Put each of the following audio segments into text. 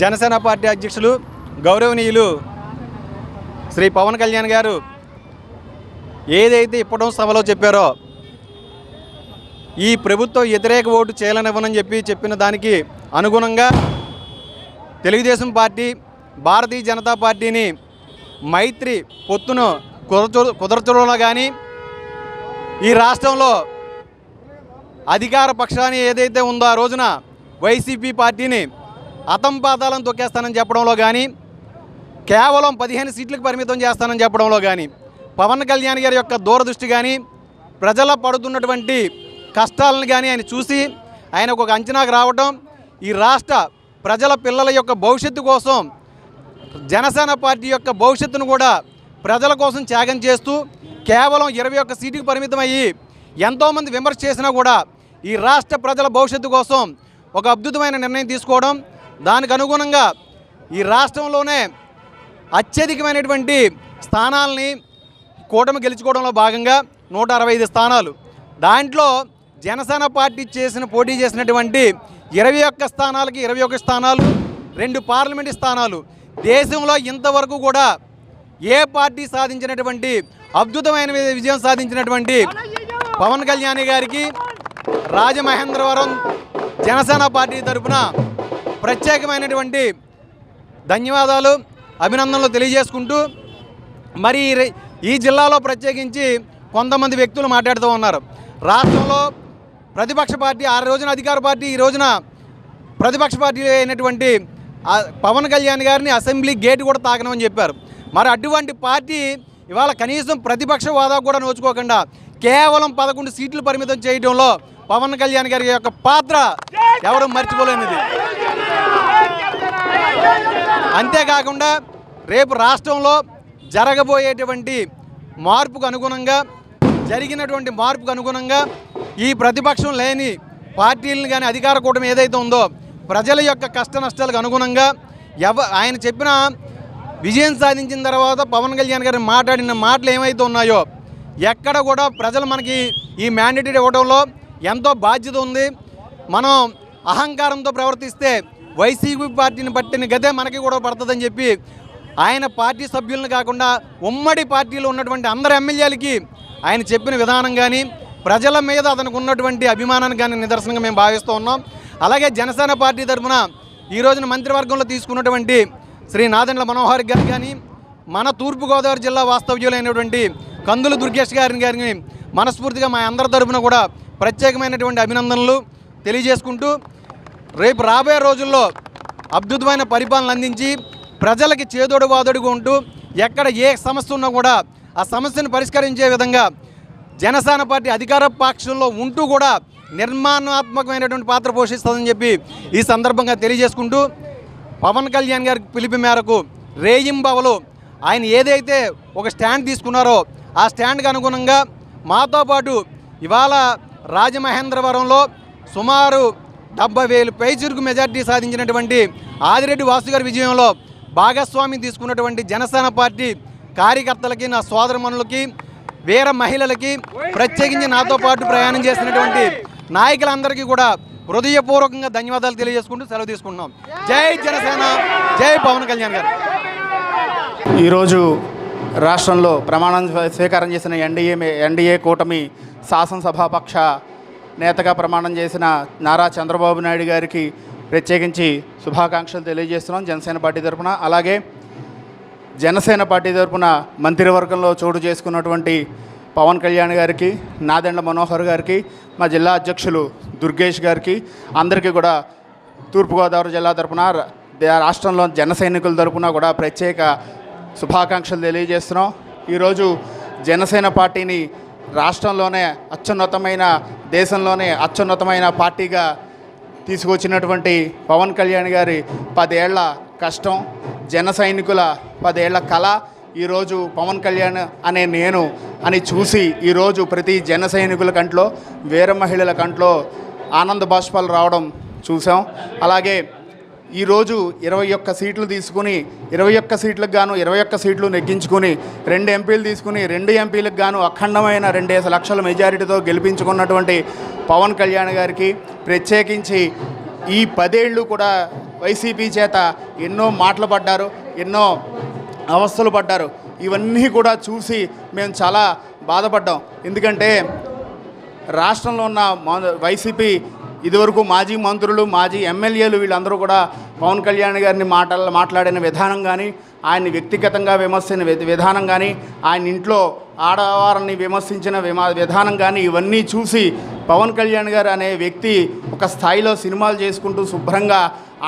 Janasena. Party అధ్యక్షులు గౌరవనీయులు శ్రీ పవన్ కళ్యాణ్ గారు ఏదైతే ఇప్పటి సభలో చెప్పారో ఈ ప్రభుత్వ వ్యతిరేక ఓటు చేయాలనివ్వనని చెప్పి చెప్పిన దానికి అనుగుణంగా తెలుగుదేశం పార్టీ భారతీయ జనతా పార్టీని మైత్రి పొత్తును కుదర్చు కుదర్చడంలో కానీ ఈ రాష్ట్రంలో అధికార పక్షాన్ని ఏదైతే ఉందో ఆ రోజున వైసీపీ పార్టీని అతంపాతాలను తొక్కేస్తానని చెప్పడంలో కానీ కేవలం పదిహేను సీట్లకు పరిమితం చేస్తానని చెప్పడంలో కానీ పవన్ కళ్యాణ్ గారి యొక్క దూరదృష్టి కానీ ప్రజల పడుతున్నటువంటి కష్టాలను కానీ ఆయన చూసి ఆయనకు ఒక అంచనాకు రావడం ఈ రాష్ట్ర ప్రజల పిల్లల యొక్క భవిష్యత్తు కోసం జనసేన పార్టీ యొక్క భవిష్యత్తును కూడా ప్రజల కోసం త్యాగం చేస్తూ కేవలం ఇరవై ఒక్క సీటుకు పరిమితమయ్యి ఎంతోమంది విమర్శ చేసినా కూడా ఈ రాష్ట్ర ప్రజల భవిష్యత్తు కోసం ఒక అద్భుతమైన నిర్ణయం తీసుకోవడం దానికి అనుగుణంగా ఈ రాష్ట్రంలోనే అత్యధికమైనటువంటి స్థానాల్ని కూటమి గెలుచుకోవడంలో భాగంగా నూట అరవై ఐదు స్థానాలు. దాంట్లో జనసేన పార్టీ చేసిన పోటీ చేసినటువంటి ఇరవై ఒక్క స్థానాలకి ఇరవై ఒక్క స్థానాలు రెండు పార్లమెంటు స్థానాలు. దేశంలో ఇంతవరకు కూడా ఏ పార్టీ సాధించినటువంటి అద్భుతమైన విజయం సాధించినటువంటి పవన్ కళ్యాణ్ గారికి రాజమహేంద్రవరం జనసేన పార్టీ తరఫున ప్రత్యేకమైనటువంటి ధన్యవాదాలు అభినందనలు తెలియజేసుకుంటూ మరి ఈ ఈ జిల్లాలో ప్రత్యేకించి కొంతమంది వ్యక్తులు మాట్లాడుతూ ఉన్నారు. రాష్ట్రంలో ప్రతిపక్ష పార్టీ ఆ రోజున అధికార పార్టీ ఈ రోజున ప్రతిపక్ష పార్టీ అయినటువంటి పవన్ కళ్యాణ్ గారిని అసెంబ్లీ గేట్ కూడా తాకనమని చెప్పారు. మరి అటువంటి పార్టీ ఇవాళ కనీసం ప్రతిపక్ష హోదా కూడా నోచుకోకుండా కేవలం పదకొండు సీట్లు పరిమితం చేయడంలో పవన్ కళ్యాణ్ గారి యొక్క పాత్ర ఎవరు మర్చిపోలేనిది. అంతేకాకుండా రేపు రాష్ట్రంలో జరగబోయేటువంటి మార్పుకు అనుగుణంగా జరిగినటువంటి మార్పుకు అనుగుణంగా ఈ ప్రతిపక్షం లేని పార్టీలను కానీ అధికార కూటమి ఏదైతే ఉందో ప్రజల యొక్క కష్ట నష్టాలకు అనుగుణంగా ఎవ ఆయన చెప్పిన విజయం సాధించిన తర్వాత పవన్ కళ్యాణ్ గారు మాట్లాడిన మాటలు ఏమైతే ఉన్నాయో ఎక్కడ కూడా ప్రజలు మనకి ఈ మ్యాండేటరీ ఇవ్వడంలో ఎంతో బాధ్యత ఉంది. మనం అహంకారంతో ప్రవర్తిస్తే వైసీపీ పార్టీని పట్టిన గదే మనకి కూడా పడుతుందని చెప్పి ఆయన పార్టీ సభ్యులను కాకుండా ఉమ్మడి పార్టీలో ఉన్నటువంటి అందరు ఎమ్మెల్యేలకి ఆయన చెప్పిన విధానం కానీ ప్రజల మీద అతనికి ఉన్నటువంటి అభిమానాన్ని కానీ నిదర్శనంగా మేము భావిస్తూ ఉన్నాం. అలాగే జనసేన పార్టీ తరఫున ఈ రోజున మంత్రివర్గంలో తీసుకున్నటువంటి శ్రీ నాదెండ్ల మనోహర్ గారు కానీ మన తూర్పుగోదావరి జిల్లా వాస్తవ్యులైనటువంటి కందులు దుర్గేష్ గారిని గారిని మనస్ఫూర్తిగా మా అందరి తరఫున కూడా ప్రత్యేకమైనటువంటి అభినందనలు తెలియజేసుకుంటూ రేపు రాబోయే రోజుల్లో అద్భుతమైన పరిపాలన అందించి ప్రజలకి చేదోడు వాదోడుగా ఉంటూ ఎక్కడ ఏ సమస్య ఉన్నా కూడా ఆ సమస్యను పరిష్కరించే విధంగా జనసేన పార్టీ అధికార పక్షంలో ఉంటూ కూడా నిర్మాణాత్మకమైనటువంటి పాత్ర పోషిస్తుందని చెప్పి ఈ సందర్భంగా తెలియజేసుకుంటూ పవన్ కళ్యాణ్ గారి పిలుపు మేరకు రేయింబవలు ఆయన ఏదైతే ఒక స్టాండ్ తీసుకున్నారో ఆ స్టాండ్కి అనుగుణంగా మాతో పాటు ఇవాళ రాజమహేంద్రవరంలో సుమారు డెబ్బై వేలు పైచిరుకు మెజార్టీ సాధించినటువంటి ఆదిరెడ్డి వాసు గారి విజయంలో భాగస్వామి తీసుకున్నటువంటి జనసేన పార్టీ కార్యకర్తలకి నా సోదరమనులకి వీర మహిళలకి ప్రత్యేకించి నాతో పాటు ప్రయాణం చేసినటువంటి నాయకులందరికీ కూడా హృదయపూర్వకంగా ధన్యవాదాలు తెలియజేసుకుంటూ సెలవు తీసుకుంటున్నాం. జై జనసేన జై పవన్ కళ్యాణ్ గారు. ఈరోజు రాష్ట్రంలో ప్రమాణం స్వీకారం చేసిన ఎన్డీఏ ఎన్డీఏ కూటమి శాసనసభాపక్ష నేతగా ప్రమాణం చేసిన నారా చంద్రబాబు నాయుడు గారికి ప్రత్యేకించి శుభాకాంక్షలు తెలియజేస్తున్నాం జనసేన పార్టీ తరఫున. అలాగే జనసేన పార్టీ తరఫున మంత్రివర్గంలో చోటు చేసుకున్నటువంటి పవన్ కళ్యాణ్ గారికి నాదెండ్ల మనోహర్ గారికి మా జిల్లా అధ్యక్షులు దుర్గేష్ గారికి అందరికీ కూడా తూర్పుగోదావరి జిల్లా తరపున రాష్ట్రంలో జన సైనికుల తరఫున కూడా ప్రత్యేక శుభాకాంక్షలు తెలియజేస్తున్నాం. ఈరోజు జనసేన పార్టీని రాష్ట్రంలోనే అత్యున్నతమైన దేశంలోనే అత్యున్నతమైన పార్టీగా తీసుకొచ్చినటువంటి పవన్ కళ్యాణ్ గారి పదేళ్ళ కష్టం జన సైనికుల పదేళ్ళ కళ ఈరోజు పవన్ కళ్యాణ్ అనే నేను అని చూసి ఈరోజు ప్రతి జన సైనికుల కంట్లో వీర మహిళల కంట్లో ఆనంద బాష్పాలు రావడం చూసాం. అలాగే ఈరోజు ఇరవై ఒక్క సీట్లు తీసుకుని ఇరవై ఒక్క సీట్లకు గాను ఇరవై ఒక్క సీట్లు నెగ్గించుకుని రెండు ఎంపీలు తీసుకుని రెండు ఎంపీలకు గాను అఖండమైన రెండేసి లక్షల మెజారిటీతో గెలిపించుకున్నటువంటి పవన్ కళ్యాణ్ గారికి ప్రత్యేకించి ఈ పదేళ్ళు కూడా వైసీపీ చేత ఎన్నో మాటలు పడ్డారు ఎన్నో అవస్థలు పడ్డారు. ఇవన్నీ కూడా చూసి మేము చాలా బాధపడ్డాం. ఎందుకంటే రాష్ట్రంలో ఉన్న వైసీపీ ఇదివరకు మాజీ మంత్రులు మాజీ ఎమ్మెల్యేలు వీళ్ళందరూ కూడా పవన్ కళ్యాణ్ గారిని మాటల మాట్లాడిన విధానం కానీ ఆయన్ని వ్యక్తిగతంగా విమర్శించిన విధానం కానీ ఆయన ఇంట్లో ఆడవారిని విమర్శించిన విమా విధానం కానీ ఇవన్నీ చూసి పవన్ కళ్యాణ్ గారు అనే వ్యక్తి ఒక స్థాయిలో సినిమాలు చేసుకుంటూ శుభ్రంగా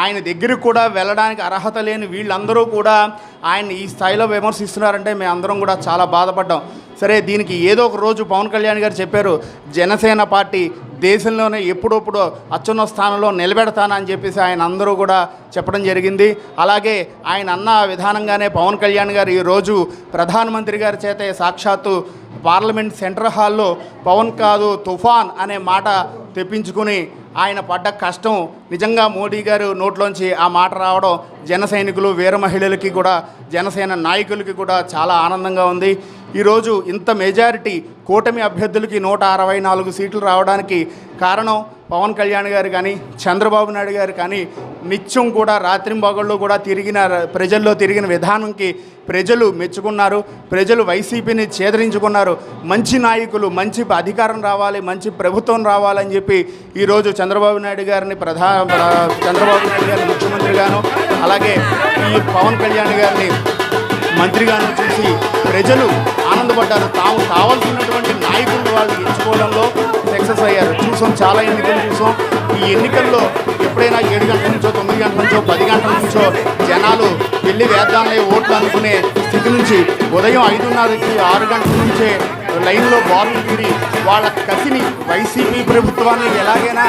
ఆయన దగ్గరికి కూడా వెళ్ళడానికి అర్హత లేని వీళ్ళందరూ కూడా ఆయన ఈ స్థాయిలో విమర్శిస్తున్నారంటే మేము అందరం కూడా చాలా బాధపడ్డాం. సరే దీనికి ఏదో ఒక రోజు పవన్ కళ్యాణ్ గారు చెప్పారు జనసేన పార్టీ దేశంలోనే ఎప్పుడప్పుడు అత్యున్న స్థానంలో నిలబెడతానని చెప్పేసి ఆయన అందరూ కూడా చెప్పడం జరిగింది. అలాగే ఆయన అన్న విధానంగానే పవన్ కళ్యాణ్ గారు ఈరోజు ప్రధానమంత్రి గారి చేత సాక్షాత్తు పార్లమెంట్ సెంటర్ హాల్లో పవన్ కాదు తుఫాన్ అనే మాట తెప్పించుకుని ఆయన పడ్డ కష్టం నిజంగా మోడీ గారు నోట్లోంచి ఆ మాట రావడం జన సైనికులు వీర మహిళలకి కూడా జనసేన నాయకులకి కూడా చాలా ఆనందంగా ఉంది. ఈరోజు ఇంత మెజారిటీ కూటమి అభ్యర్థులకి నూట అరవై నాలుగు సీట్లు రావడానికి కారణం పవన్ కళ్యాణ్ గారు కానీ చంద్రబాబు నాయుడు గారు కానీ నిత్యం కూడా రాత్రింబగళ్ళు కూడా తిరిగిన ప్రజల్లో తిరిగిన విధానంకి ప్రజలు మెచ్చుకున్నారు. ప్రజలు వైసీపీని చేదరించుకున్నారు. మంచి నాయకులు మంచి అధికారం రావాలి మంచి ప్రభుత్వం రావాలని చెప్పి ఈరోజు చంద్రబాబు నాయుడు గారిని ప్రధాన చంద్రబాబు నాయుడు గారిని ముఖ్యమంత్రిగాను అలాగే ఈ పవన్ కళ్యాణ్ గారిని మంత్రిగాను చూసి ప్రజలు ఆనందపడ్డారు. తాము కావాల్సినటువంటి నాయకులను వాళ్ళు ఎంచుకోవడంలో సక్సెస్ అయ్యారు. చూసాం చాలా ఎన్నికలు చూసాం. ఈ ఎన్నికల్లో ఎప్పుడైనా ఏడు గంటల నుంచో తొమ్మిది గంటల నుంచో పది గంటల నుంచో జనాలు వెళ్ళి వేద్దాంలే ఓట్లు అనుకునే స్థితి నుంచి ఉదయం ఐదున్నరకి ఆరు గంటల నుంచే లైన్లో బారులు తిరిగి వాళ్ళ కసిని వైసీపీ ప్రభుత్వాన్ని ఎలాగైనా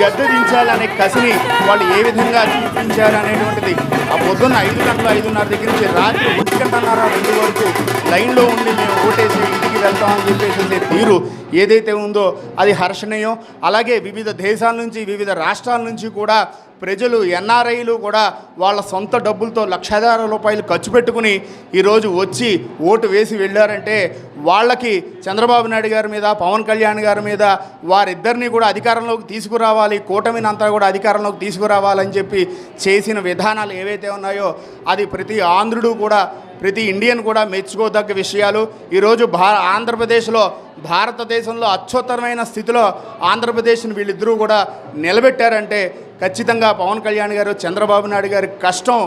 గద్దె దించాలనే కసిని వాళ్ళు ఏ విధంగా చూపించారు అనేటువంటిది ఆ పొద్దున్న ఐదు గంటల ఐదున్నర దగ్గర నుంచి రాత్రి ఒంటి గంటన్నర రెండు వరకు లైన్లో ఉండి మేము ఓటేసి ఇంటికి వెళ్తామని చెప్పేసి తీరు ఏదైతే ఉందో అది హర్షణీయం. అలాగే వివిధ దేశాల నుంచి వివిధ రాష్ట్రాల నుంచి కూడా ప్రజలు ఎన్ఆర్ఐలు కూడా వాళ్ళ సొంత డబ్బులతో లక్షాధార రూపాయలు ఖర్చు పెట్టుకుని ఈరోజు వచ్చి ఓటు వేసి వెళ్ళారంటే వాళ్ళకి చంద్రబాబు నాయుడు గారి మీద పవన్ కళ్యాణ్ గారి మీద వారిద్దరిని కూడా అధికారంలోకి తీసుకురావాలి కూటమిని అంతా కూడా అధికారంలోకి తీసుకురావాలని చెప్పి చేసిన విధానాలు ఏవైతే ఉన్నాయో అది ప్రతి ఆంధ్రుడు కూడా ప్రతి ఇండియన్ కూడా మెచ్చుకోదగ్గ విషయాలు. ఈరోజు భా ఆంధ్రప్రదేశ్లో భారతదేశంలో అత్యుత్తరమైన స్థితిలో ఆంధ్రప్రదేశ్ని వీళ్ళిద్దరూ కూడా నిలబెట్టారంటే ఖచ్చితంగా పవన్ కళ్యాణ్ గారు చంద్రబాబు నాయుడు గారి కష్టం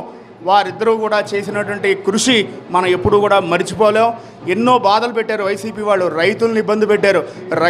వారిద్దరూ కూడా చేసినటువంటి కృషి మనం ఎప్పుడూ కూడా మర్చిపోలేం. ఎన్నో బాధలు పెట్టారు వైసీపీ వాళ్ళు రైతులను ఇబ్బంది పెట్టారు.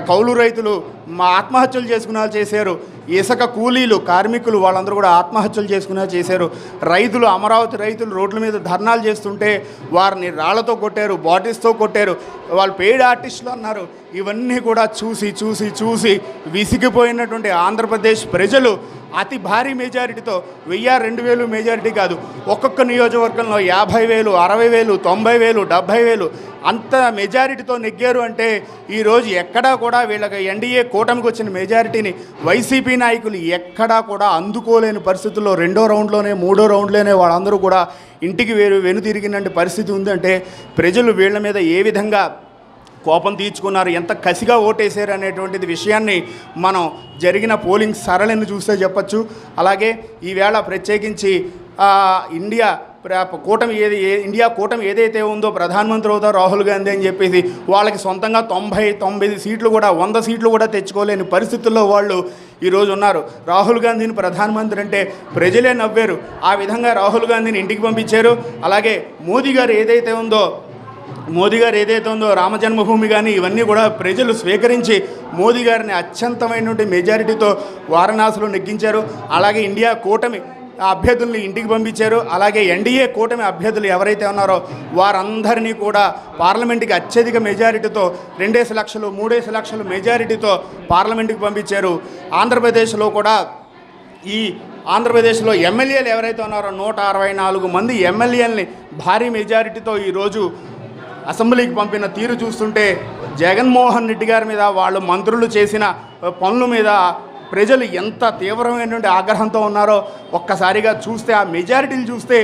కౌలు రైతులు మా ఆత్మహత్యలు చేసుకునేలా చేశారు. ఇసుక కూలీలు కార్మికులు వాళ్ళందరూ కూడా ఆత్మహత్యలు చేసుకునేలా చేశారు. రైతులు అమరావతి రైతులు రోడ్ల మీద ధర్నాలు చేస్తుంటే వారిని రాళ్ళతో కొట్టారు బాటిల్స్తో కొట్టారు. వాళ్ళు పెయిడ్ ఆర్టిస్టులు అన్నారు. ఇవన్నీ కూడా చూసి చూసి చూసి విసిగిపోయినటువంటి ఆంధ్రప్రదేశ్ ప్రజలు అతి భారీ మెజారిటీతో వెయ్యి రెండు వేలు మెజారిటీ కాదు. ఒక్కొక్క నియోజకవర్గంలో యాభై వేలు అరవై వేలు తొంభై వేలు డెబ్భై వేలు అంత మెజారిటీతో నెగ్గారు అంటే ఈరోజు ఎక్కడా కూడా వీళ్ళకి ఎన్డీఏ కూటమికి వచ్చిన మెజారిటీని వైసీపీ నాయకులు ఎక్కడా కూడా అందుకోలేని పరిస్థితుల్లో రెండో రౌండ్లోనే మూడో రౌండ్లోనే వాళ్ళందరూ కూడా ఇంటికి వేరు వెనుతిరిగినటువంటి పరిస్థితి ఉందంటే ప్రజలు వీళ్ళ మీద ఏ విధంగా కోపం తీర్చుకున్నారు. ఎంత కసిగా ఓటేశారు అనేటువంటిది విషయాన్ని మనం జరిగిన పోలింగ్ సరళిని చూస్తే చెప్పచ్చు. అలాగే ఈవేళ ప్రత్యేకించి ఇండియా కూటమి ఏది ఇండియా కూటమి ఏదైతే ఉందో ప్రధానమంత్రి అవుతా రాహుల్ గాంధీ అని చెప్పేసి వాళ్ళకి సొంతంగా తొంభై తొంభై సీట్లు కూడా వంద సీట్లు కూడా తెచ్చుకోలేని పరిస్థితుల్లో వాళ్ళు ఈరోజు ఉన్నారు. రాహుల్ గాంధీని ప్రధానమంత్రి అంటే ప్రజలే నవ్వారు. ఆ విధంగా రాహుల్ గాంధీని ఇంటికి పంపించారు. అలాగే మోదీ గారు ఏదైతే ఉందో మోదీ గారు ఏదైతే ఉందో రామ జన్మభూమి కానీ ఇవన్నీ కూడా ప్రజలు స్వీకరించి మోదీ గారిని అత్యంతమైనటువంటి మెజారిటీతో వారణాసిలో నెగ్గించారు. అలాగే ఇండియా కూటమి అభ్యర్థుల్ని ఇంటికి పంపించారు. అలాగే ఎన్డీఏ కూటమి అభ్యర్థులు ఎవరైతే ఉన్నారో వారందరినీ కూడా పార్లమెంట్కి అత్యధిక మెజారిటీతో రెండేసి లక్షలు మూడేసి లక్షలు మెజారిటీతో పార్లమెంటుకి పంపించారు. ఆంధ్రప్రదేశ్లో కూడా ఈ ఆంధ్రప్రదేశ్లో ఎమ్మెల్యేలు ఎవరైతే ఉన్నారో నూట అరవై నాలుగు మంది ఎమ్మెల్యేలని భారీ మెజారిటీతో ఈరోజు అసెంబ్లీకి పంపిన తీరు చూస్తుంటే జగన్మోహన్ రెడ్డి గారి మీద వాళ్ళు మంత్రులు చేసిన పనుల మీద ప్రజలు ఎంత తీవ్రమైనటువంటి ఆగ్రహంతో ఉన్నారో ఒక్కసారిగా చూస్తే ఆ మెజారిటీలు చూస్తే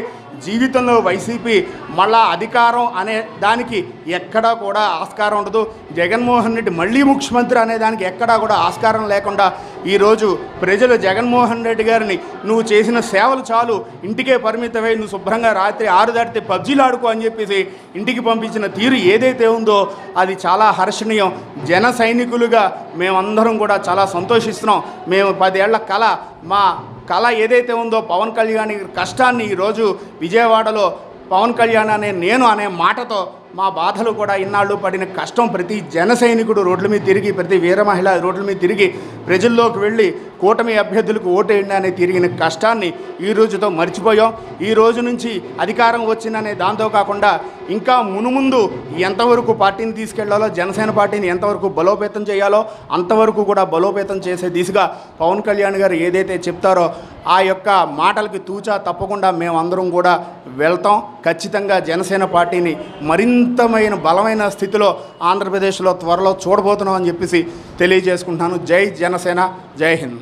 జీవితంలో వైసీపీ మళ్ళా అధికారం అనే దానికి ఎక్కడా కూడా ఆస్కారం ఉండదు. జగన్మోహన్ రెడ్డి మళ్ళీ ముఖ్యమంత్రి అనే దానికి ఎక్కడా కూడా ఆస్కారం లేకుండా ఈరోజు ప్రజలు జగన్మోహన్ రెడ్డి గారిని నువ్వు చేసిన సేవలు చాలు ఇంటికే పరిమితమై నువ్వు శుభ్రంగా రాత్రి ఆరు దాటితే పబ్జీలు ఆడుకో అని చెప్పేసి ఇంటికి పంపించిన తీరు ఏదైతే ఉందో అది చాలా హర్షణీయం. జన సైనికులుగా మేమందరం కూడా చాలా సంతోషిస్తున్నాం. మేము పదేళ్ళ కళ మా కళ ఏదైతే ఉందో పవన్ కళ్యాణ్ కష్టాన్ని ఈరోజు విజయవాడలో పవన్ కళ్యాణ్ అనే నేను అనే మాటతో మా బాధలు కూడా ఇన్నాళ్ళు పడిన కష్టం ప్రతి జన సైనికుడు రోడ్ల మీద తిరిగి ప్రతి వీర మహిళ రోడ్ల మీద తిరిగి ప్రజల్లోకి వెళ్ళి కూటమి అభ్యర్థులకు ఓటేయండి అనే తిరిగిన కష్టాన్ని ఈ రోజుతో మర్చిపోయాం. ఈ రోజు నుంచి అధికారం వచ్చిందనే దాంతో కాకుండా ఇంకా మునుముందు ఎంతవరకు పార్టీని తీసుకెళ్ళాలో జనసేన పార్టీని ఎంతవరకు బలోపేతం చేయాలో అంతవరకు కూడా బలోపేతం చేసే దిశగా పవన్ కళ్యాణ్ గారు ఏదైతే చెప్తారో ఆ యొక్క మాటలకి తూచా తప్పకుండా మేమందరం కూడా వెళ్తాం. ఖచ్చితంగా జనసేన పార్టీని మరింతమైన బలమైన స్థితిలో ఆంధ్రప్రదేశ్లో త్వరలో చూడబోతున్నాం అని చెప్పేసి తెలియజేసుకుంటున్నాను. జై జనసేన జై హింద్.